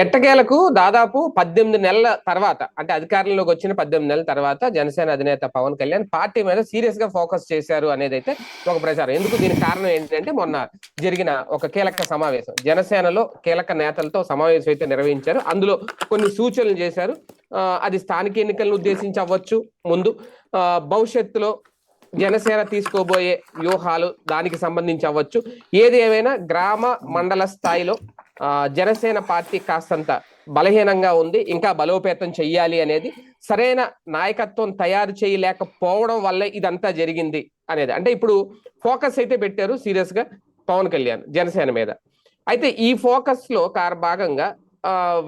ఎట్టకేలకు దాదాపు పద్దెనిమిది నెలల తర్వాత అంటే అధికారంలోకి వచ్చిన పద్దెనిమిది నెలల తర్వాత జనసేన అధినేత పవన్ కళ్యాణ్ పార్టీ మీద సీరియస్గా ఫోకస్ చేశారు అనేది అయితే ఒక ప్రచారం. ఎందుకు దీనికి కారణం ఏంటంటే మొన్న జరిగిన ఒక కీలక సమావేశం. జనసేనలో కీలక నేతలతో సమావేశం అయితే నిర్వహించారు. అందులో కొన్ని సూచనలు చేశారు. అది స్థానిక ఎన్నికలను ఉద్దేశించి అవ్వచ్చు. ముందు భవిష్యత్తులో జనసేన తీసుకోబోయే వ్యూహాలు దానికి సంబంధించి అవ్వచ్చు. ఏది ఏమైనా గ్రామ మండల స్థాయిలో జనసేన పార్టీ కాస్తంత బలహీనంగా ఉంది ఇంకా బలోపేతం చెయ్యాలి అనేది సరైన నాయకత్వం తయారు చేయలేకపోవడం వల్లే ఇదంతా జరిగింది అనేది. అంటే ఇప్పుడు ఫోకస్ అయితే పెట్టారు సీరియస్గా పవన్ కళ్యాణ్ జనసేన మీద. అయితే ఈ ఫోకస్లో కార్ భాగంగా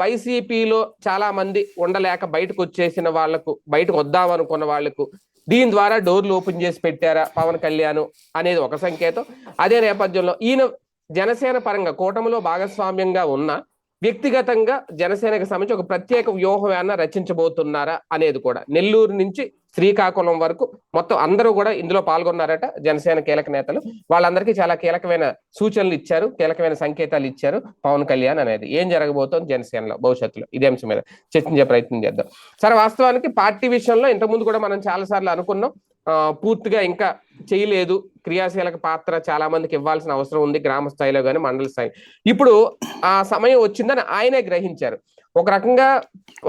వైసీపీలో చాలా మంది ఉండలేక బయటకు వచ్చేసిన వాళ్ళకు బయటకు వద్దామనుకున్న వాళ్ళకు దీని ద్వారా డోర్లు ఓపెన్ చేసి పెట్టారా పవన్ కళ్యాణ్ అనేది ఒక సంకేతం. అదే నేపథ్యంలో ఈయన జనసేన పరంగా కూటమిలో భాగస్వామ్యంగా ఉన్న వ్యక్తిగతంగా జనసేనకు సంబంధించి ఒక ప్రత్యేక వ్యూహం రచించబోతున్నారా అనేది కూడా నెల్లూరు నుంచి శ్రీకాకుళం వరకు మొత్తం అందరూ కూడా ఇందులో పాల్గొన్నారట జనసేన కీలక నేతలు. వాళ్ళందరికీ చాలా కీలకమైన సూచనలు ఇచ్చారు కీలకమైన సంకేతాలు ఇచ్చారు పవన్ కళ్యాణ్ అనేది. ఏం జరగబోతోంది జనసేనలో భవిష్యత్తులో? ఇదే అంశం మీద చర్చించే ప్రయత్నం చేద్దాం. సరే వాస్తవానికి పార్టీ విషయంలో ఇంతకుముందు కూడా మనం చాలా సార్లు అనుకున్నాం. పూర్తిగా ఇంకా చేయలేదు. క్రియాశీలక పాత్ర చాలా మందికి ఇవ్వాల్సిన అవసరం ఉంది గ్రామ స్థాయిలో కానీ మండల స్థాయి. ఇప్పుడు ఆ సమయం వచ్చిందని ఆయనే గ్రహించారు. ఒక రకంగా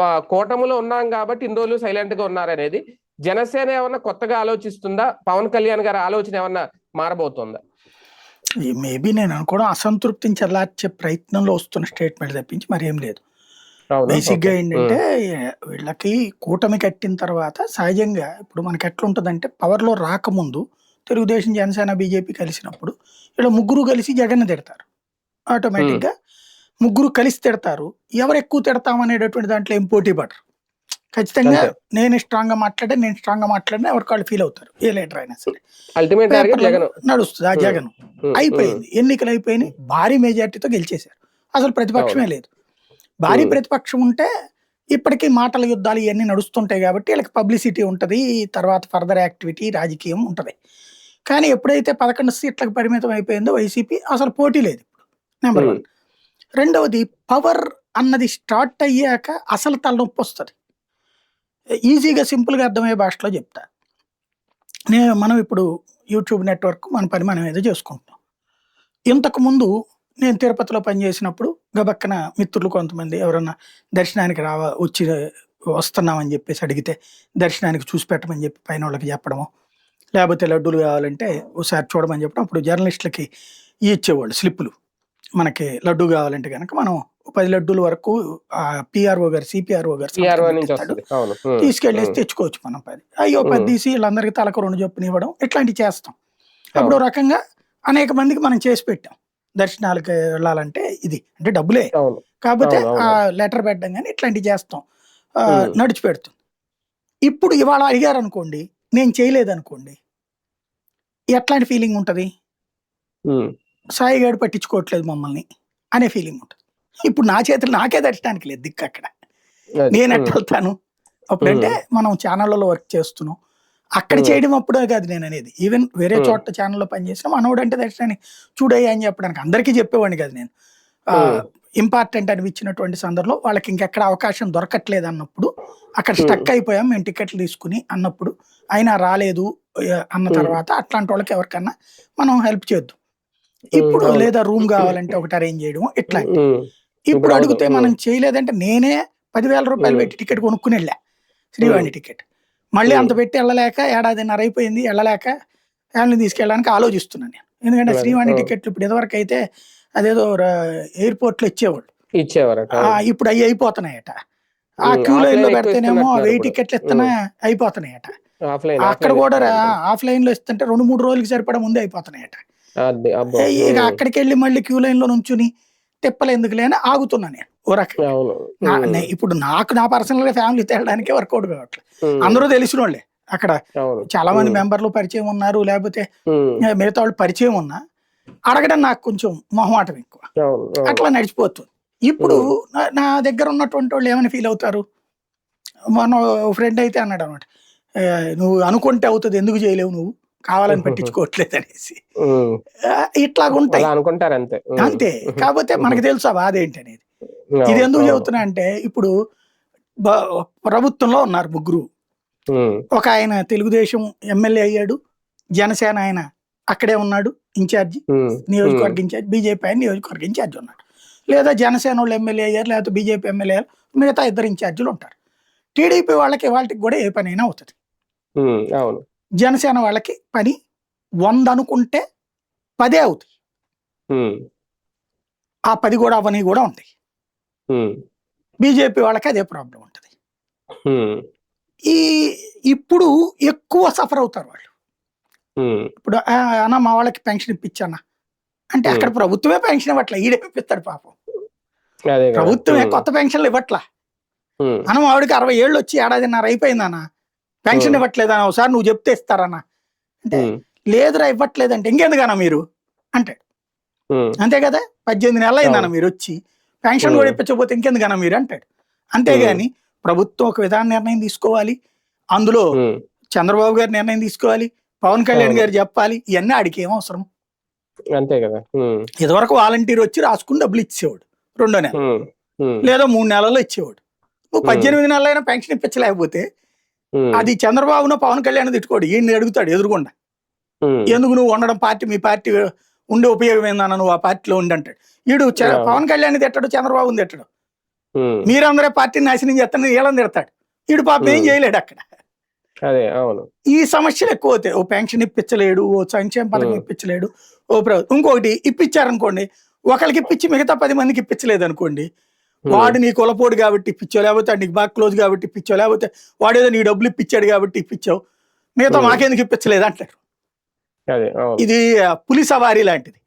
ఆ, కూటమిలో ఉన్నాం కాబట్టి ఇన్ని రోజులు సైలెంట్గా ఉన్నారనేది. జనసేన ఏమన్నా కొత్తగా ఆలోచిస్తుందా? పవన్ కళ్యాణ్ గారి ఆలోచన ఏమన్నా మారబోతుందా? మేబీ నేను అనుకోవడం అసంతృప్తిని చల్లార్చే ప్రయత్నంలో వస్తున్న స్టేట్మెంట్ తప్పించి మరేం లేదు. అవునా? బేసిక్గా ఓకే. ఏంటంటే వీళ్ళకి కూటమి కట్టిన తర్వాత సహజంగా ఇప్పుడు మనకి ఎట్లుంటదంటే పవర్లో రాకముందు తెలుగుదేశం జనసేన బీజేపీ కలిసినప్పుడు ఇలా ముగ్గురు కలిసి జగన్ తిడతారు. ఆటోమేటిక్గా ముగ్గురు కలిసి తిడతారు. ఎవరు ఎక్కువ తిడతాం అనేటటువంటి దాంట్లో ఏం పోటీ పడరు. ఖచ్చితంగా. నేను స్ట్రాంగ్గా మాట్లాడే నేను స్ట్రాంగ్గా మాట్లాడినా ఎవరికి వాళ్ళు ఫీల్ అవుతారు. ఏ లీడర్ అయినా సరే. నడుస్తుంది ఆ. జగన్. అయిపోయింది. ఎన్నికలు అయిపోయినాయి. భారీ మెజార్టీతో గెలిచేశారు. అసలు ప్రతిపక్షమే లేదు. భారీ. ప్రతిపక్షం ఉంటే ఇప్పటికీ మాటల యుద్ధాలు ఇవన్నీ నడుస్తుంటాయి కాబట్టి వీళ్ళకి పబ్లిసిటీ ఉంటుంది తర్వాత ఫర్దర్ యాక్టివిటీ రాజకీయం ఉంటుంది. కానీ ఎప్పుడైతే పదకొండు సీట్లకు పరిమితం అయిపోయిందో వైసీపీ అసలు పోటీ లేదు ఇప్పుడు. నెంబర్ వన్ రెండవది పవర్ అన్నది స్టార్ట్ అయ్యాక అసలు తలనొప్పి వస్తుంది. ఈజీగా సింపుల్గా అర్థమయ్యే భాషలో చెప్తా. నేను మనం ఇప్పుడు యూట్యూబ్ నెట్వర్క్ మన పని మనం ఏదో చేసుకుంటున్నాం. ఇంతకు ముందు నేను తిరుపతిలో పనిచేసినప్పుడు గబక్కన మిత్రులు కొంతమంది ఎవరన్నా దర్శనానికి రావ వచ్చి వస్తున్నామని చెప్పేసి అడిగితే దర్శనానికి చూసి పెట్టమని చెప్పి పైన వాళ్ళకి చెప్పడము లేకపోతే లడ్డూలు కావాలంటే ఒకసారి చూడమని చెప్పడం అప్పుడు జర్నలిస్టులకి ఇచ్చేవాళ్ళు స్లిప్పులు. మనకి లడ్డు కావాలంటే కనుక మనం పది లడ్డూల వరకు పిఆర్ఓ గారు సిపిఆర్ఓ గారు తీసుకెళ్ళేసి తెచ్చుకోవచ్చు మనం పది. అయ్యో పది. తీసి వీళ్ళందరికీ తలకు రెండు చొప్పున ఇవ్వడం ఇట్లాంటివి చేస్తాం. అప్పుడు. రకంగా అనేక మందికి మనం చేసి పెట్టాం. దర్శనాలకు వెళ్ళాలంటే ఇది అంటే డబ్బులే. కాకపోతే ఆ. లెటర్ పెట్టడం కానీ ఇట్లాంటివి చేస్తాం. ఆ, ఉమ్. నడిచి పెడుతుంది. ఇప్పుడు ఇవాళ అడిగారు అనుకోండి నేను చేయలేదు అనుకోండి ఎట్లాంటి ఫీలింగ్ ఉంటుంది? సాయి గారు పట్టించుకోవట్లేదు మమ్మల్ని అనే ఫీలింగ్ ఉంటుంది. ఇప్పుడు నా చేతులు నాకే దర్శనానికి లేదు దిక్కు అక్కడ. నేను ఎట్లా వెళ్తాను? అప్పుడంటే మనం ఛానళ్ళలో వర్క్ చేస్తున్నాం. అక్కడ. చేయడం అప్పుడే కాదు నేను అనేది ఈవెన్ వేరే. చోట ఛానల్లో పనిచేసిన మనోడు అంటే దర్శనాన్ని చూడయ్యా అని చెప్పడానికి అందరికీ చెప్పేవాడిని కాదు నేను. ఇంపార్టెంట్ అనిపించినటువంటి సందర్భంలో వాళ్ళకి ఇంకెక్కడ అవకాశం దొరకట్లేదు అన్నప్పుడు అక్కడ. స్టక్ అయిపోయాం మేము టికెట్లు తీసుకుని అన్నప్పుడు అయినా రాలేదు అన్న. తర్వాత అట్లాంటి వాళ్ళకి ఎవరికన్నా మనం హెల్ప్ చేద్దాం ఇప్పుడు. లేదా రూమ్ కావాలంటే ఒకటి అరేంజ్ చేయడం ఇట్లా ఇప్పుడు అడిగితే. మనం చేయలేదంటే నేనే పదివేల రూపాయలు. పెట్టి టికెట్ కొనుక్కుని వెళ్ళా శ్రీవాణి టికెట్ మళ్ళీ. అంత పెట్టి వెళ్ళలేక ఏడాదిన్నర అయిపోయింది వెళ్ళలేక ఫ్యామిలీని తీసుకెళ్ళడానికి ఆలోచిస్తున్నాను నేను. ఎందుకంటే శ్రీవాణి. టికెట్లు ఇప్పుడు ఇదివరకు అయితే అదేదో ఎయిర్పోర్ట్లో ఇచ్చేవాళ్ళు. ఇచ్చేవారట. ఆ, ఇప్పుడు అవి అయిపోతున్నాయట. ఆ క్యూ లైన్లో పెడితేనేమో వెయ్యి. టికెట్లు ఇస్తున్నా అయిపోతున్నాయట. అక్కడ కూడా ఆఫ్లైన్లో ఇస్తుంటే రెండు మూడు రోజులకి సరిపడా ముందే అయిపోతున్నాయట. ఇక అక్కడికి వెళ్ళి మళ్ళీ క్యూ లైన్లో నుంచుని తిప్పలు ఎందుకులే అని ఆగుతున్నా నేను. ఓ రకంగా ఇప్పుడు నాకు నా పర్సనల్గా ఫ్యామిలీ తేలడానికి వర్కౌట్ కావట్లేదు అందరూ తెలిసిన వాళ్ళే అక్కడ చాలా మంది మెంబర్లు పరిచయం ఉన్నారు లేకపోతే మిగతా వాళ్ళు పరిచయం ఉన్నా అడగడం నాకు కొంచెం మొహమాటం ఎక్కువ. అట్లా నడిచిపోతుంది. ఇప్పుడు నా- దగ్గర ఉన్నటువంటి వాళ్ళు ఏమైనా ఫీల్ అవుతారు? మన ఫ్రెండ్ అయితే అన్నాడు అనమాట నువ్వు అనుకుంటే అవుతుంది ఎందుకు చేయలేవు నువ్వు? కావాలని పట్టించుకోవట్లేదు అనేసి. ఇట్లాగుంటాయి. అనుకుంటారు అంతే. అంతే. కాకపోతే మనకు తెలుసు ఆ బాధ ఏంటి అనేది ఇది ఎందుకు. చెబుతున్నా అంటే ఇప్పుడు ప్రభుత్వంలో ఉన్నారు ముగ్గురు. ఒక ఆయన తెలుగుదేశం ఎమ్మెల్యే అయ్యాడు జనసేన ఆయన అక్కడే ఉన్నాడు ఇన్ఛార్జి నియోజకవర్గ ఇన్ఛార్జ్ బీజేపీ ఆయన నియోజకవర్గ ఇన్ఛార్జ్ ఉన్నాడు. లేదా జనసేన వాళ్ళు ఎమ్మెల్యే అయ్యారు లేకపోతే బీజేపీ ఎమ్మెల్యే అయ్యారు మిగతా ఇద్దరు ఇన్ఛార్జీలు ఉంటారు. టీడీపీ వాళ్ళకి వాళ్ళకి కూడా ఏ పని అయినా అవుతుంది జనసేన వాళ్ళకి పని వంద అనుకుంటే పదే అవుతాయి ఉమ్, ఆ పది కూడా అవని కూడా ఉంటాయి. బీజేపీ వాళ్ళకి అదే ప్రాబ్లం ఉంటుంది. ఈ ఇప్పుడు ఎక్కువ సఫర్ అవుతారు వాళ్ళు. ఇప్పుడు "ఆ, అన్న మా వాళ్ళకి పెన్షన్ ఇప్పించన్న. అంటే అక్కడ ప్రభుత్వమే పెన్షన్ ఇవ్వట్లే ఈడే ఇప్పిస్తాడు పాపం. ప్రభుత్వమే కొత్త పెన్షన్లు ఇవ్వట్లా. మనం ఆవిడకి అరవై ఏళ్ళు వచ్చి ఏడాదిన్నర అయిపోయిందన్న. పెన్షన్. ఇవ్వట్లేదన్న ఒకసారి నువ్వు చెప్తే ఇస్తారన్న. అంటే లేదురా ఇవ్వట్లేదంటే ఇంకెందుకన్నా మీరు? అంటాడు. అంతే కదా? పద్దెనిమిది నెలలు అయిందన్న. మీరు వచ్చి. Pension Hmm. కూడా ఇప్పించకపోతే ఇంకెందుకన్నా మీరు అంటాడు. అంతేగాని ప్రభుత్వం ఒక విధాన నిర్ణయం తీసుకోవాలి. అందులో ఉమ్, చంద్రబాబు గారు నిర్ణయం తీసుకోవాలి. పవన్ కళ్యాణ్. గారు చెప్పాలి. ఇవన్నీ ఆడికి ఏం అవసరం? అంతే కదా. ఇదివరకు వాలంటీర్ వచ్చి రాసుకుని డబ్బులు ఇచ్చేవాడు రెండో నెల. లేదా మూడు నెలల్లో ఇచ్చేవాడు. నువ్వు Hmm. పద్దెనిమిది నెలలైనా పెన్షన్ ఇప్పించలేకపోతే అది చంద్రబాబును పవన్ కళ్యాణ్ తిట్టుకోడు. ఈయన్ని అడుగుతాడు ఎదురుకుండా ఎందుకు నువ్వు ఉండడం? పార్టీ మీ పార్టీ ఉండే ఉపయోగం ఏందన్న నువ్వు ఆ పార్టీలో ఉండి అంటాడు. ఈడు చ- Yeah. పవన్ కళ్యాణ్ తిట్టాడు చంద్రబాబుని తిట్టడు. ఉమ్, మీరందరే పార్టీని నాశనం చేస్తాను వీళ్ళని తిడతాడు. ఈడు పాపం ఏం Hmm. చేయలేడు అక్కడ. అదే అవును. ఈ సమస్యలు ఎక్కువ అవుతాయి. ఓ పెన్షన్ ఇప్పించలేడు ఓ సంక్షేమ పథకం Hmm. ఇప్పించలేడు ఓ ప్రభుత్వం ఇంకొకటి ఇప్పించారనుకోండి ఒకరికి ఇప్పించి మిగతా పది మందికి ఇప్పించలేదు అనుకోండి వాడు నీ కులపోడు కాబట్టి ఇప్పించావు లేకపోతే వాడు నీకు బాగా క్లోజ్ కాబట్టి ఇప్పించావు లేకపోతే వాడేదో నీ డబ్బులు ఇప్పించాడు కాబట్టి ఇప్పించావు మిగతా Hmm. మాకెందుకు ఇప్పించలేదు అంటారు. ఇది పులి సవారీ లాంటిది.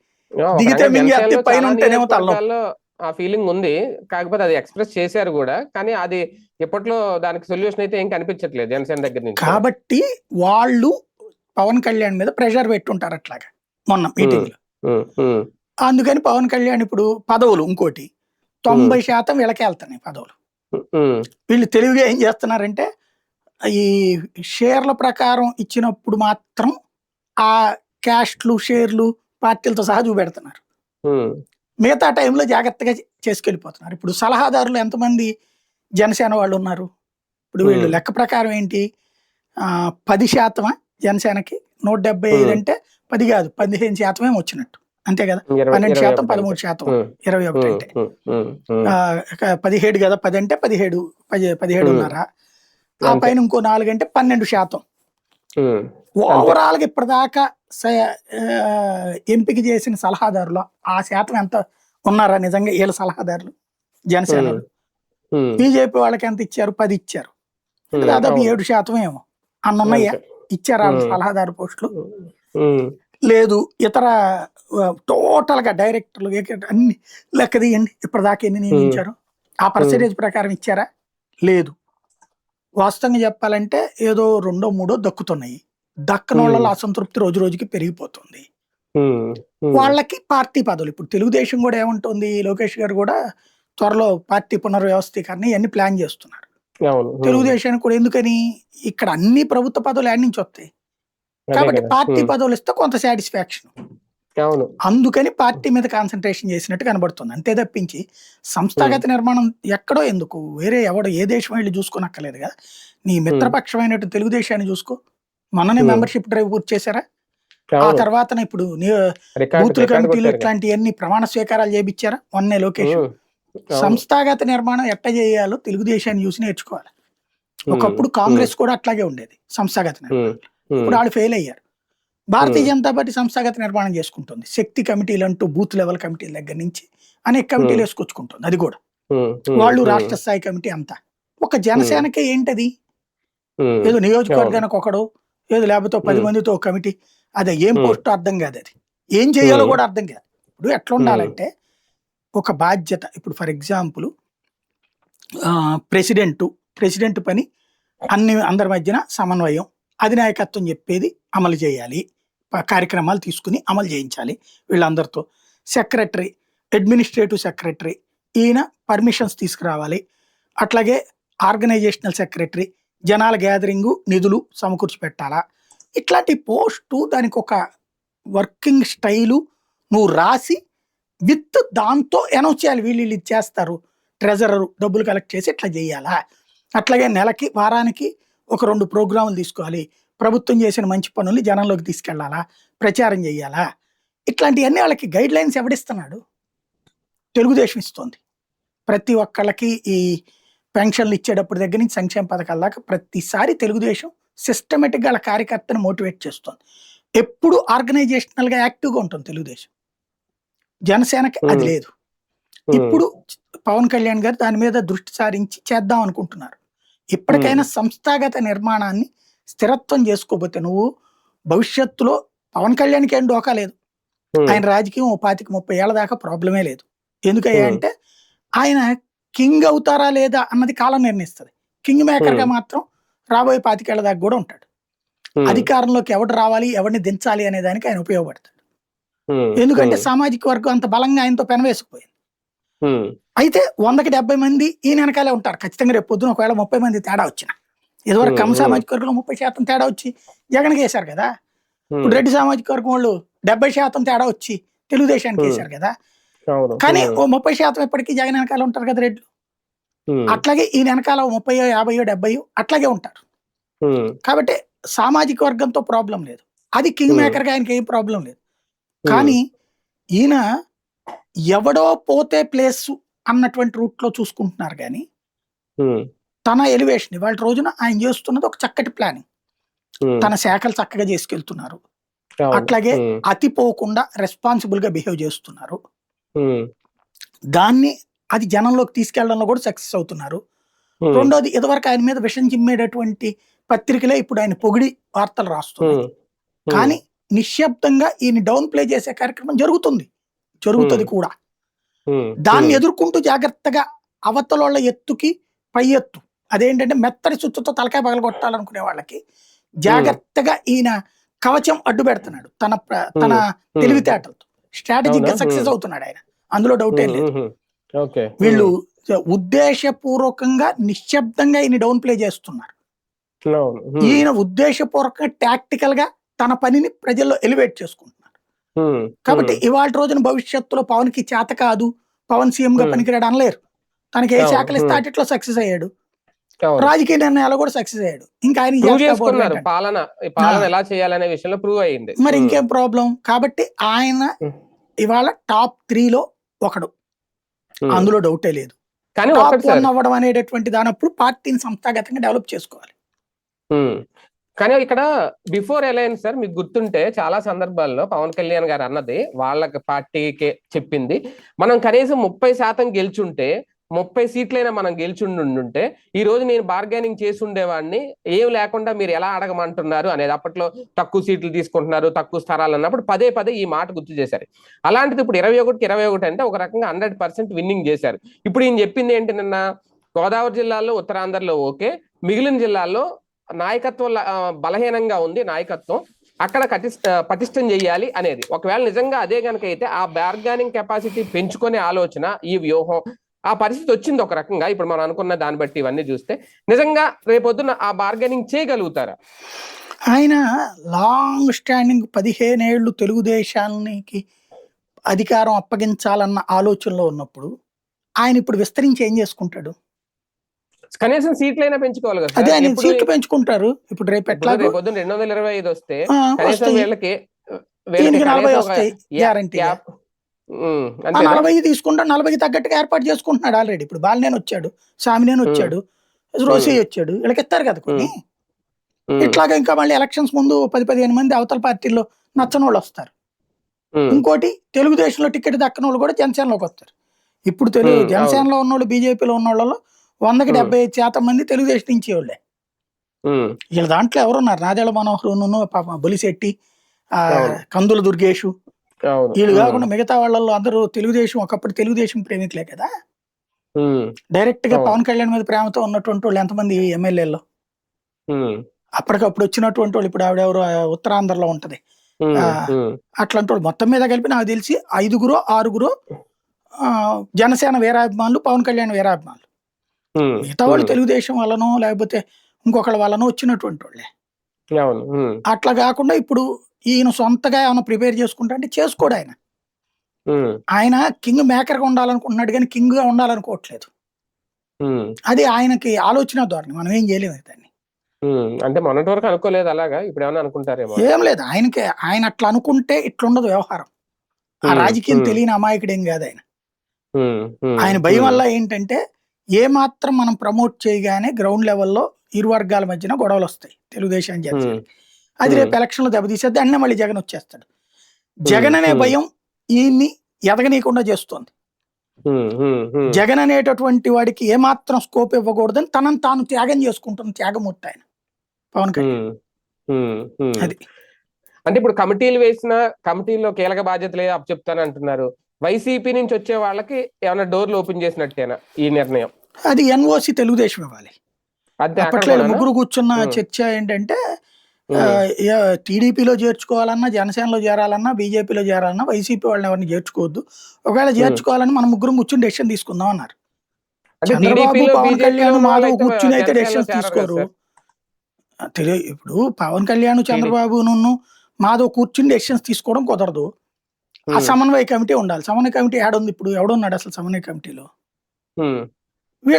దిగితే జనసేనలో పైన ఉంటేనేమో. నియోజకవర్గాల్లో ఆ ఫీలింగ్ ఉంది. కాకపోతే అది ఎక్స్ప్రెస్ చేశారు కూడా. కానీ అది ఇప్పట్లో దానికి సొల్యూషన్ అయితే ఏం కనిపించట్లేదు జనసేన దగ్గర నుంచి. కాబట్టి వాళ్ళు పవన్ కళ్యాణ్ మీద ప్రెషర్ పెట్టుంటారు అట్లాగా మొన్న మీటింగ్లో అందుకని పవన్ కళ్యాణ్ ఇప్పుడు పదవులు ఇంకోటి. తొంభై శాతం వీళ్ళకే వెళ్తున్నాయి పదవులు వీళ్ళు తెలివిగా ఏం చేస్తున్నారంటే ఈ షేర్ల ప్రకారం ఇచ్చినప్పుడు మాత్రం ఆ క్యాస్ట్లు షేర్లు పార్టీలతో సహా చూపెడుతున్నారు. మిగతా టైంలో జాగ్రత్తగా చేసుకెళ్ళిపోతున్నారు. ఇప్పుడు సలహాదారులు ఎంతమంది జనసేన వాళ్ళు ఉన్నారు? ఇప్పుడు వీళ్ళు. లెక్క ప్రకారం ఏంటి? ఆ, పది శాతమా జనసేనకి? నూట డెబ్బై ఐదు. అంటే పది కాదు పదిహేను శాతమే వచ్చినట్టు. అంతే కదా? పన్నెండు శాతం పదమూడు శాతం ఇరవై ఒకటి అంటే. పదిహేడు కదా? పది అంటే పదిహేడు పది పదిహేడు. ఉన్నారా? ఆ. పైన ఇంకో నాలుగు అంటే పన్నెండు శాతం. ఉమ్, ఓవరాల్గా ఇప్పటిదాకా ఎంపిక చేసిన సలహాదారులు ఆ శాతం ఎంత ఉన్నారా నిజంగా వీళ్ళ సలహాదారులు? జనసేన. బీజేపీ వాళ్ళకి ఎంత ఇచ్చారు? పది ఇచ్చారు. దాదాపు. ఏడు శాతం ఏమో. అన్న ఉన్నాయా అంతే. ఇచ్చారా వాళ్ళ. సలహాదారు పోస్టులు? లేదు ఇతర టోటల్గా డైరెక్టర్లు అన్ని లెక్క తీయండి. ఇప్పటిదాకా ఎన్ని నియమించారు? ఆ పర్సెంటేజ్ ప్రకారం ఇచ్చారా? లేదు. వాస్తవంగా చెప్పాలంటే ఏదో రెండో మూడో దక్కుతున్నాయి. దక్కన అసంతృప్తి రోజు రోజుకి పెరిగిపోతుంది. వాళ్ళకి పార్టీ పదవులు ఇప్పుడు తెలుగుదేశం కూడా ఏముంటుంది లోకేష్ గారు కూడా త్వరలో పార్టీ పునర్వ్యవస్థీకరణ ఇవన్నీ ప్లాన్ చేస్తున్నారు. తెలుగుదేశానికి కూడా ఎందుకని? ఇక్కడ అన్ని ప్రభుత్వ పదవులు యాడ్ నుంచి వస్తాయి. కాబట్టి. పార్టీ పదవులు ఇస్తే కొంత సాటిస్ఫాక్షన్. అందుకని పార్టీ మీద కాన్సన్ట్రేషన్ చేసినట్టు కనబడుతుంది. అంతే తప్పించి సంస్థాగత నిర్మాణం ఎక్కడో ఎందుకు? వేరే ఎవడో ఏ దేశం వెళ్ళి చూసుకోనక్కర్లేదు కదా. నీ మిత్రపక్షమైనట్టు తెలుగుదేశాన్ని చూసుకో. మొన్ననే Hmm. మెంబర్షిప్ డ్రైవ్ పూర్తి చేశారా? ఆ తర్వాత ఇప్పుడు బూతుల కమిటీలు కొట్టారు కదా. ఇట్లాంటి అన్ని ప్రమాణ స్వీకారాలు చేపించారా? మొన్నే లోకేష్ ఉమ్, అవును. సంస్థాగత నిర్మాణం ఎట్ట చేయాలో తెలుగుదేశాన్ని చూసి నేర్చుకోవాలి. ఉమ్, ఒకప్పుడు కాంగ్రెస్ కూడా అట్లాగే ఉండేది సంస్థాగత నిర్మాణం. ఇప్పుడు వాళ్ళు ఫెయిల్ అయ్యారు. భారతీయ Hmm. జనతా పార్టీ సంస్థాగత నిర్మాణం చేసుకుంటుంది. శక్తి కమిటీలు అంటూ బూత్ లెవెల్ కమిటీల దగ్గర నుంచి అనేక కమిటీలు Hmm. వేసుకొచ్చుకుంటుంది అది కూడా. వాళ్ళు రాష్ట్ర స్థాయి కమిటీ అంతా. ఒక జనసేనకే ఏంటది? ఏదో నియోజకవర్గానికి ఒకడు ఏదో లేకపోతే పది. మందితో ఒక కమిటీ. అదే ఏం. పోస్ట్ అర్థం కాదు అది. ఏం చేయాలో. కూడా అర్థం కాదు. ఇప్పుడు ఎట్లా ఉండాలంటే ఒక బాధ్యత ఇప్పుడు ఫర్ ఎగ్జాంపుల్ ప్రెసిడెంట్ ప్రెసిడెంట్ పని అన్ని అందరి మధ్యన సమన్వయం అధినాయకత్వం చెప్పేది అమలు చేయాలి. కార్యక్రమాలు తీసుకుని అమలు చేయించాలి వీళ్ళందరితో. సెక్రటరీ అడ్మినిస్ట్రేటివ్ సెక్రటరీ ఈయన పర్మిషన్స్ తీసుకురావాలి. అట్లాగే ఆర్గనైజేషనల్ సెక్రటరీ జనాల గ్యాదరింగు నిధులు సమకూర్చి పెట్టాలా ఇట్లాంటి పోస్టు దానికి ఒక వర్కింగ్ స్టైలు నువ్వు రాసి విత్ దాంతో అనౌన్స్ చేయాలి. వీళ్ళు వీళ్ళు ఇది చేస్తారు ట్రెజరర్ డబ్బులు కలెక్ట్ చేసి ఇట్లా చేయాలా? అట్లాగే నెలకి వారానికి ఒక రెండు ప్రోగ్రాములు తీసుకోవాలి. ప్రభుత్వం చేసిన మంచి పనుల్ని జనంలోకి తీసుకెళ్ళాలా? ప్రచారం చేయాలా? ఇట్లాంటివన్నీ వాళ్ళకి గైడ్ లైన్స్ ఎవడిస్తున్నాడు? తెలుగుదేశం ఇస్తుంది. ప్రతి ఒక్కళ్ళకి ఈ పెన్షన్లు ఇచ్చేటప్పుడు దగ్గర నుంచి సంక్షేమ పథకాల దాకా ప్రతిసారి తెలుగుదేశం సిస్టమేటిక్గా వాళ్ళ కార్యకర్తను మోటివేట్ చేస్తుంది. ఎప్పుడు ఆర్గనైజేషనల్గా యాక్టివ్గా ఉంటుంది తెలుగుదేశం. జనసేనకి అది. లేదు. ఇప్పుడు పవన్ కళ్యాణ్ గారు దాని మీద దృష్టి సారించి చేద్దాం అనుకుంటున్నారు. ఇప్పటికైనా సంస్థాగత నిర్మాణాన్ని స్థిరత్వం చేసుకోబోతే నువ్వు భవిష్యత్తులో పవన్ కళ్యాణ్కి ఏం డోకా లేదు. ఆయన రాజకీయం ఓ పాతిక ముప్పై ఏళ్ళ దాకా ప్రాబ్లమే లేదు. ఎందుకయ్యా. అంటే ఆయన కింగ్ అవుతారా లేదా అన్నది కాలం నిర్ణయిస్తుంది. కింగ్ మేకర్గా Hmm. మాత్రం రాబోయే పాతికేళ్ళ దాకా కూడా ఉంటాడు. అధికారంలోకి ఎవడు రావాలి ఎవరిని దించాలి అనే దానికి ఆయన ఉపయోగపడతాడు. ఎందుకంటే సామాజిక వర్గం అంత బలంగా ఆయనతో పెనవేసుకుపోయింది. అయితే వందకి డెబ్బై మంది ఈయన వెనకాలే ఉంటారు. ఖచ్చితంగా రేపు పొద్దున ఒకవేళ ముప్పై మంది తేడా వచ్చిన. ఇదివరకు Hmm. సామాజిక వర్గంలో ముప్పై శాతం తేడా వచ్చి జగన్ వేశారు కదా. ఇప్పుడు రెడ్డి సామాజిక వర్గం వాళ్ళు డెబ్బై శాతం తేడా వచ్చి తెలుగుదేశానికి. వేశారు కదా. కానీ ఓ ముప్పై శాతం ఎప్పటికీ జగన్ వెనకాల ఉంటారు కదా రెడ్డి అట్లాగే ఈయన వెనకాల ఓ ముప్పయో యాభైయో డెబ్బయో అట్లాగే ఉంటారు. కాబట్టి సామాజిక వర్గంతో ప్రాబ్లం లేదు. అది కింగ్. మేకర్గా ఆయనకి ఏం ప్రాబ్లం లేదు. కానీ ఈయన ఎవడో పోతే ప్లేస్ అన్నటువంటి రూట్లో చూసుకుంటున్నారు కానీ తన ఎలివేషన్ ఇవాళ రోజున ఆయన చేస్తున్నది ఒక చక్కటి ప్లానింగ్. తన శాఖలు చక్కగా చేసుకెళ్తున్నారు. అట్లాగే అతి పోకుండా రెస్పాన్సిబుల్గా బిహేవ్ చేస్తున్నారు. దాన్ని అది జనంలోకి తీసుకెళ్ళడంలో కూడా సక్సెస్ అవుతున్నారు. రెండోది ఇదివరకు ఆయన మీద విషం చిమ్మేటటువంటి పత్రికలే ఇప్పుడు ఆయన పొగిడి వార్తలు రాస్తున్నారు కానీ నిశ్శబ్దంగా ఈయన డౌన్ ప్లే చేసే కార్యక్రమం జరుగుతుంది. జరుగుతుంది. కూడా. దాన్ని ఎదుర్కొంటూ జాగ్రత్తగా అవతలోళ్ళ ఎత్తుకి పై ఎత్తు. అదేంటంటే మెత్తడి చుట్టుతో తలకాయ పగలగొట్టాలనుకునే వాళ్ళకి జాగ్రత్తగా ఈయన కవచం అడ్డు పెడుతున్నాడు తన తన తెలివితేటలతో. స్ట్రాటజిక్గా? సక్సెస్. అవుతున్నాడు ఆయన. అందులో డౌట్ ఏం లేదు. వీళ్ళు ఉద్దేశపూర్వకంగా నిశ్శబ్దంగా ఈయన డౌన్ ప్లే చేస్తున్నారు. ఈయన ఉద్దేశపూర్వకంగా టాక్టికల్గా తన పనిని ప్రజల్లో ఎలివేట్ చేసుకుంటున్నారు. కాబట్టి ఇవాళ రోజున భవిష్యత్తులో పవన్కి చేత కాదు పవన్ సీఎం గా. పనికిరాడు అనలేరు. తనకి ఏ. శాఖలు ఇస్తే. వాటిట్లో సక్సెస్ అయ్యాడు. రాజకీయ నిర్ణయాలు కూడా సక్సెస్ అయ్యాడు. ఇంకా ఆయన. పాలన. ఎలా చేయాలనే విషయంలో ప్రూవ్ అయ్యింది మరి ఇంకేం ప్రాబ్లం? కాబట్టి ఆయన. ఇవాళ టాప్ త్రీలో ఒకడు. Hmm. అందులో డౌటే లేదు. కానీ టాప్ వన్ అవ్వడం అనేటటువంటి దానప్పుడు పార్టీని సంస్థాగతంగా డెవలప్ చేసుకోవాలి. ఉమ్. కానీ ఇక్కడ బిఫోర్ అలయన్స్ సార్ మీకు గుర్తుంటే చాలా సందర్భాల్లో పవన్ కళ్యాణ్ గారు అన్నది వాళ్ళ పార్టీకే చెప్పింది. మనం కనీసం ముప్పై శాతం గెలుచుంటే ముప్పై సీట్లైనా మనం గెలిచిండుంటే ఈ రోజు నేను బార్గెనింగ్ చేసి ఉండేవాడిని ఏం లేకుండా మీరు ఎలా అడగమంటున్నారు అనేది అప్పట్లో తక్కువ సీట్లు తీసుకుంటున్నారు తక్కువ స్థానాలు అన్నప్పుడు పదే పదే ఈ మాట గుర్తు చేశారు. అలాంటిది ఇప్పుడు ఇరవై ఒకటికి ఇరవై ఒకటి అంటే ఒక రకంగా హండ్రెడ్ పర్సెంట్ విన్నింగ్ చేశారు. ఇప్పుడు ఈయన చెప్పింది ఏంటి నిన్న? గోదావరి జిల్లాలో ఉత్తరాంధ్రలో ఓకే మిగిలిన జిల్లాల్లో నాయకత్వం బలహీనంగా ఉంది నాయకత్వం అక్కడ కటిస్ పటిష్టం చేయాలి అనేది. ఒకవేళ నిజంగా అదే గనక అయితే ఆ బార్గానింగ్ కెపాసిటీ పెంచుకునే ఆలోచన ఈ వ్యూహం ఆ పరిస్థితి వచ్చింది ఒక రకంగా. ఇప్పుడు మనం అనుకున్న దాన్ని బట్టి ఇవన్నీ చూస్తే నిజంగా రేపొద్దున ఆ బార్గెనింగ్ చేయగలుగుతారా? ఆయన లాంగ్ స్టాండింగ్ పదిహేను ఏళ్ళు తెలుగుదేశానికి అధికారం అప్పగించాలన్న ఆలోచనలో ఉన్నప్పుడు ఆయన ఇప్పుడు విస్తరించి ఏం చేసుకుంటాడు? కనీసం సీట్లైనా పెంచుకోవాలి కదా అదే. ఆయన సీట్లు పెంచుకుంటారు. ఇప్పుడు రేపు ఎట్లాగో రేపొద్దున రెండు వందల ఇరవై ఐదు వస్తే కనీసం వీళ్ళకి నలభై వస్తాయి గ్యారంటీ? నలభై తీసుకుంటా నలభైకి తగ్గట్టుగా ఏర్పాటు చేసుకుంటున్నాడు ఆల్రెడీ. ఇప్పుడు బాలినేని వచ్చాడు సామినేని వచ్చాడు రోసి వచ్చాడు వీళ్ళకి ఇస్తారు కదా కొన్ని. ఇట్లాగా ఇంకా మళ్ళీ ఎలక్షన్స్ ముందు పది పదిహేను మంది అవతల పార్టీల్లో నచ్చని వాళ్ళు వస్తారు. ఇంకోటి తెలుగుదేశంలో టికెట్ దక్కని వాళ్ళు కూడా జనసేనలోకి వస్తారు. ఇప్పుడు తెలుగు. జనసేనలో ఉన్నోళ్ళు బీజేపీలో ఉన్న వాళ్ళలో వందకి. డెబ్బై ఐదు శాతం మంది తెలుగుదేశం నుంచి వాళ్ళే. వీళ్ళ దాంట్లో ఎవరున్నారు? నాదేళ్ళ మనోహర్ పాప బొలిశెట్టి. కందుల దుర్గేషు వీళ్ళు కాకుండా మిగతా వాళ్ళల్లో అందరూ తెలుగుదేశం ఒకప్పుడు తెలుగుదేశం ప్రేమికులే కదా? డైరెక్ట్గా. పవన్ కళ్యాణ్ మీద ప్రేమతో ఉన్నటువంటి వాళ్ళు ఎంతమంది ఎమ్మెల్యేలో అప్పటికప్పుడు వచ్చినటువంటి వాళ్ళు ఇప్పుడు ఆవిడెవరు ఉత్తరాంధ్రలో ఉంటది. అట్లాంటి వాళ్ళు మొత్తం మీద కలిపి నాకు తెలిసి ఐదుగురు ఆరుగురు ఆ, జనసేన వీరాభిమానులు పవన్ కళ్యాణ్ వీరాభిమానులు. మిగతా వాళ్ళు తెలుగుదేశం వల్లనో లేకపోతే ఇంకొకళ్ళ వల్లనో వచ్చినటువంటి వాళ్ళే. అట్లా కాకుండా ఇప్పుడు ఈయన సొంతగా ఏమైనా ప్రిపేర్ చేసుకుంటా అంటే చేసుకోడు ఆయన. ఆయన కింగ్ మేకర్గా ఉండాలనుకుంటున్నాడు కానీ కింగ్గా ఉండాలనుకోవట్లేదు అది ఆయనకి ఆలోచన ధోరణి. మనం ఏం చేయలేము దాన్ని. అంటే మొన్నటి వరకు అనుకోలేదు అలాగా? ఇప్పుడు ఏమైనా అనుకుంటారేమో ఏం లేదు. ఆయనకి ఆయన అట్లా అనుకుంటే ఇట్లుండదు వ్యవహారం. ఆ రాజకీయం తెలియని అమాయకుడేం కాదు ఆయన. ఆయన భయం వల్ల ఏంటంటే ఏ మాత్రం మనం ప్రమోట్ చేయగానే గ్రౌండ్ లెవెల్లో ఇరు వర్గాల మధ్యన గొడవలు వస్తాయి తెలుగుదేశం ఉమ్, అది. రేపు ఎలక్షన్లో దెబ్బతీసేది అన్నీ మళ్ళీ జగన్ వచ్చేస్తాడు జగన్ అనే. భయం ఈయన్ని ఎదగనీయకుండా చేస్తుంది. జగన్ అనేటటువంటి వాడికి ఏమాత్రం స్కోప్ ఇవ్వకూడదని తనను తాను త్యాగం చేసుకుంటున్న త్యాగమూర్తి ఆయన పవన్ కళ్యాణ్. అది అంటే ఇప్పుడు కమిటీలు వేసిన కమిటీలో కీలక బాధ్యతలు చెప్తాను అంటున్నారు వైసీపీ నుంచి వచ్చే వాళ్ళకి ఏమైనా డోర్లు ఓపెన్ చేసినట్టేనా ఈ నిర్ణయం అది ఎన్ఓసి తెలుగుదేశం ఇవ్వాలి అప్పట్లో? ముగ్గురు కూర్చున్న. చర్చ ఏంటంటే టీడీపీలో చేర్చుకోవాలన్నా జనసేనలో చేరాలన్నా బీజేపీలో చేరాలన్నా వైసీపీ వాళ్ళని ఎవరిని చేర్చుకోవద్దు. ఒకవేళ చేర్చుకోవాలని మనం ముగ్గురు కూర్చుని డెసిషన్ తీసుకుందాం అన్నారు. చంద్రబాబు పవన్ కళ్యాణ్ మాధవ్ కూర్చుని అయితే కదా తీసుకోరు? తెలియ ఇప్పుడు పవన్ కళ్యాణ్ చంద్రబాబు నున్ను మాధవ్ కూర్చుని డెసిషన్స్ తీసుకోవడం కుదరదు. ఆ సమన్వయ కమిటీ ఉండాలి. సమన్వయ కమిటీ ఏడుంది ఇప్పుడు ఎవడున్నాడు అసలు సమన్వయ కమిటీలో?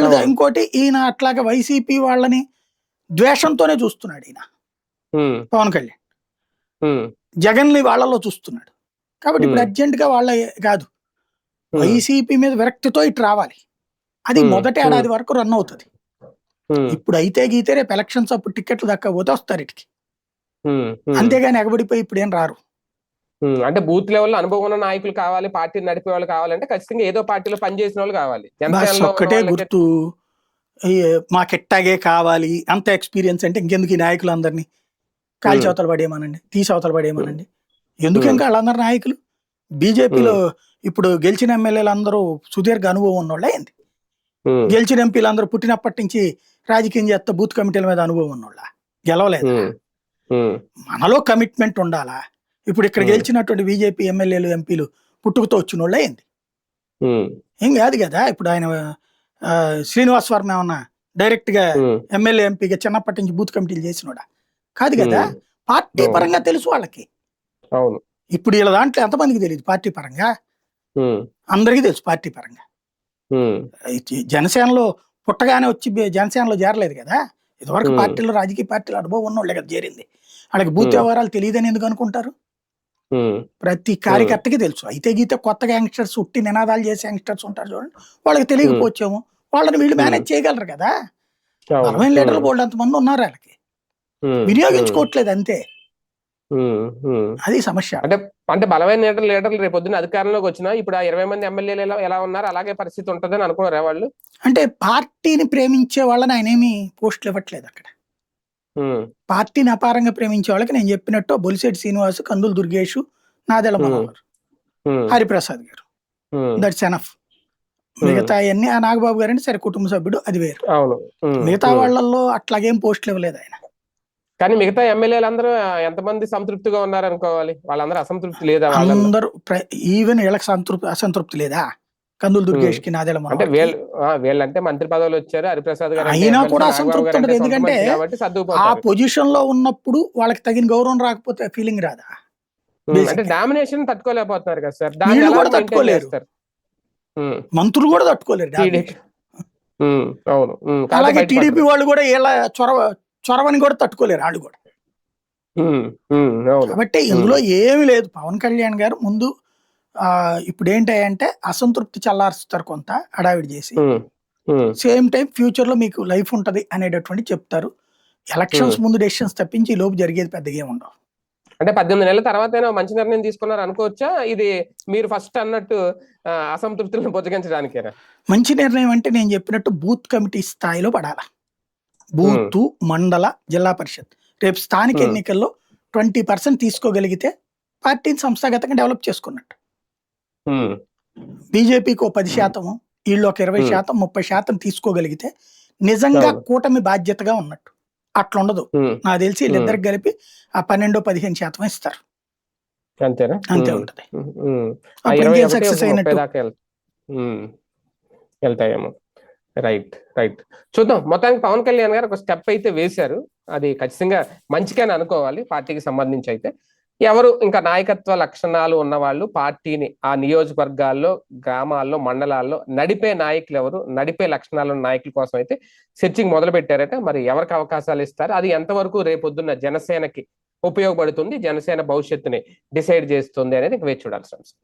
అవును. ఇంకోటి ఈయన అట్లాగే వైసీపీ వాళ్ళని ద్వేషంతోనే చూస్తున్నాడు ఈయన. పవన్ కళ్యాణ్. ఉమ్, జగన్ని వాళ్ళలో చూస్తున్నాడు. కాబట్టి ఇప్పుడు. అర్జెంట్గా వాళ్ళ కాదు. వైసీపీ మీద విరక్తితో ఇటు రావాలి. అది. మొదటి ఏడాది వరకు రన్ అవుతుంది. ఇప్పుడు అయితే గీతే రేపు ఎలక్షన్స్ అప్పుడు టికెట్లు దక్కకపోతే వస్తారు ఇటుకి. అంతేగాని ఎగబడిపోయి ఇప్పుడు ఏం రారు. అంటే బూత్ లెవెల్ అనుభవం ఉన్న నాయకులు కావాలి పార్టీ నడిపే వాళ్ళు కావాలంటే ఖచ్చితంగా ఏదో పార్టీలో పనిచేసిన వాళ్ళు కావాలి. ఒక్కటే గుర్తు. మాకెట్టాగే కావాలి. అంత ఎక్స్పీరియన్స్ అంటే ఇంకెందుకు ఈ నాయకులు అందరినీ కాల్చి. అవతల పడేయమనండి తీసి అవతల పడేయమనండి. ఎందుకు. ఇంకా వాళ్ళందరు నాయకులు. బీజేపీలో ఇప్పుడు గెలిచిన ఎమ్మెల్యేలు అందరూ సుదీర్ఘ అనుభవం ఉన్నోళ్ళే ఏంది? ఉమ్, గెలిచిన ఎంపీలు అందరూ పుట్టినప్పటి నుంచి రాజకీయం చేస్తా బూత్ కమిటీల మీద అనుభవం ఉన్నోళ్ళ? గెలవలేదు? మనలో కమిట్మెంట్ ఉండాలా? ఇప్పుడు ఇక్కడ. గెలిచినటువంటి బీజేపీ ఎమ్మెల్యేలు ఎంపీలు పుట్టుకతో వచ్చిన వాళ్ళే ఉమ్, ఏం కాదు కదా ఇప్పుడు ఆయన శ్రీనివాస్ వర్మ ఏమన్నా డైరెక్ట్గా ఎమ్మెల్యే ఎంపీగా చిన్నప్పటి నుంచి బూత్ కమిటీలు చేసినోడా? కాదు కదా? పార్టీ. పరంగా తెలుసు వాళ్ళకి. అవును. ఇప్పుడు వీళ్ళ దాంట్లో ఎంతమందికి తెలియదు పార్టీ పరంగా? అందరికీ తెలుసు పార్టీ పరంగా. జనసేనలో పుట్టగానే వచ్చి జనసేనలో చేరలేదు కదా? ఇదివరకు. పార్టీలో రాజకీయ పార్టీలో అనుభవం ఉన్నోళ్ళే కదా చేరింది. వాళ్ళకి బూత్. వ్యవహారాలు తెలియదని ఎందుకు అనుకుంటారు? ప్రతి కార్యకర్తకి తెలుసు. అయితే గీతే కొత్తగా యంగ్స్టర్స్ ఉట్టి నినాదాలు చేసే యంగ్స్టర్స్ ఉంటారు చూడండి. వాళ్ళకి తెలియకపోవచ్చేమో. వాళ్ళని వీళ్ళు మేనేజ్ చేయగలరు కదా? లీడర్లు ఉమ్, బోల్డ్ అంతమంది ఉన్నారు వాళ్ళకి. వినియోగించుకోవట్లేదు అంతే. అది సమస్య. అంటే అంటే బలమైన లీడర్ లీడర్లు రేపు పొద్దున్న అధికారంలోకి వచ్చినా ఇప్పుడు ఆ ఇరవై మంది ఎమ్మెల్యేలు ఎలా- ఎలా ఉన్నారు అలాగే పరిస్థితి ఉంటుందని అనుకున్నారా వాళ్ళు? అంటే పార్టీని ప్రేమించే వాళ్ళని ఆయన ఏమి పోస్టులు ఇవ్వట్లేదు అక్కడ. పార్టీని అపారంగా ప్రేమించే వాళ్ళకి నేను చెప్పినట్టు బొలిశెట్టి శ్రీనివాస్ కందులు దుర్గేష్ నాదెల. మనోహర్ హరిప్రసాద్ గారు. దట్స్ ఎనఫ్ మిగతా అన్ని ఆ నాగబాబు గారు అంటే సరే కుటుంబ సభ్యుడు అది వేరు. మిగతా. వాళ్ళల్లో అట్లాగేం పోస్టులు ఇవ్వలేదు ఆయన. కానీ మిగతా ఎమ్మెల్యేలు అందరూ ఎంతమంది సంతృప్తిగా ఉన్నారు అనుకోవాలి వాళ్ళందరూ అసంతృప్తి లేదా అందరూ ఈవెన్ వీళ్ళకి సంతృప్తి అసంతృప్తి లేదా? కందులు దుర్గేష్కి నాదెల అంటే వీళ్ళు వీళ్ళంటే మంత్రి పదవులు వచ్చారు హరిప్రసాద్ గారు అయినా కూడా అసంతృప్తి. సొంత ఎందుకంటే ఆ పొజిషన్లో ఉన్నప్పుడు వాళ్ళకి తగిన గౌరవం రాకపోతే ఫీలింగ్ రాదా. అంటే డామినేషన్ తట్టుకోలేకపోతున్నారు కదా సార్. వీళ్ళు కూడా తట్టుకోలేరు. మంత్రులు కూడా తట్టుకోలేరు అవును. అలాగే. టీడీపీ వాళ్ళు కూడా ఇలా చొరవ చొరవని కూడా తట్టుకోలేరు వాళ్ళు కూడా. కాబట్టి ఇందులో ఏమీ లేదు. పవన్ కళ్యాణ్ గారు ముందు ఆ ఇప్పుడు ఏంటంటే అసంతృప్తి చల్లారుస్తారు కొంత హడావిడి చేసి. సేమ్ టైం ఫ్యూచర్లో మీకు లైఫ్ ఉంటది అనేటటువంటి చెప్తారు. ఎలక్షన్స్. ముందు డెసిషన్స్ తప్పించి ఈ లోపు జరిగేది పెద్దగా ఉండవు. అంటే పద్దెనిమిది నెలల తర్వాత మంచి నిర్ణయం తీసుకున్నారు అనుకోవచ్చా? ఇది మీరు ఫస్ట్ అన్నట్టు అసంతృప్తులను బుజ్జగించడానికేనా? మంచి నిర్ణయం అంటే నేను చెప్పినట్టు బూత్ కమిటీ స్థాయిలో పడాల. బూత్ మండల జిల్లా పరిషత్. రేపు స్థానిక. ఎన్నికల్లో ట్వంటీ పర్సెంట్ తీసుకోగలిగితే పార్టీని సంస్థాగతంగా డెవలప్ చేసుకున్నట్టు. బీజేపీకి ఓ పది శాతం వీళ్ళు ఒక ఇరవై. శాతం ముప్పై శాతం తీసుకోగలిగితే నిజంగా. కూటమి బాధ్యతగా ఉన్నట్టు. అట్లా ఉండదు నాకు తెలిసి వీళ్ళిద్దరికి కలిపి ఆ పన్నెండు పదిహేను శాతం ఇస్తారు. అంతేనా? అంతే ఉంటది. సక్సెస్ అయినట్టు? వెళ్తాయేమో. రైట్ రైట్ చూద్దాం. మొత్తానికి పవన్ కళ్యాణ్ గారు ఒక స్టెప్ అయితే వేశారు. అది ఖచ్చితంగా మంచిగానే అనుకోవాలి పార్టీకి సంబంధించి అయితే. ఎవరు ఇంకా నాయకత్వ లక్షణాలు ఉన్న వాళ్ళు పార్టీని ఆ నియోజకవర్గాల్లో గ్రామాల్లో మండలాల్లో నడిపే నాయకులు ఎవరు నడిపే లక్షణాలు ఉన్న నాయకుల కోసం అయితే సెర్చింగ్ మొదలు పెట్టారట మరి ఎవరికి అవకాశాలు ఇస్తారు? అది ఎంతవరకు రేపొద్దున్న జనసేనకి ఉపయోగపడుతుంది జనసేన భవిష్యత్తుని డిసైడ్ చేస్తుంది అనేది వేచి చూడాల్సిన అంశం.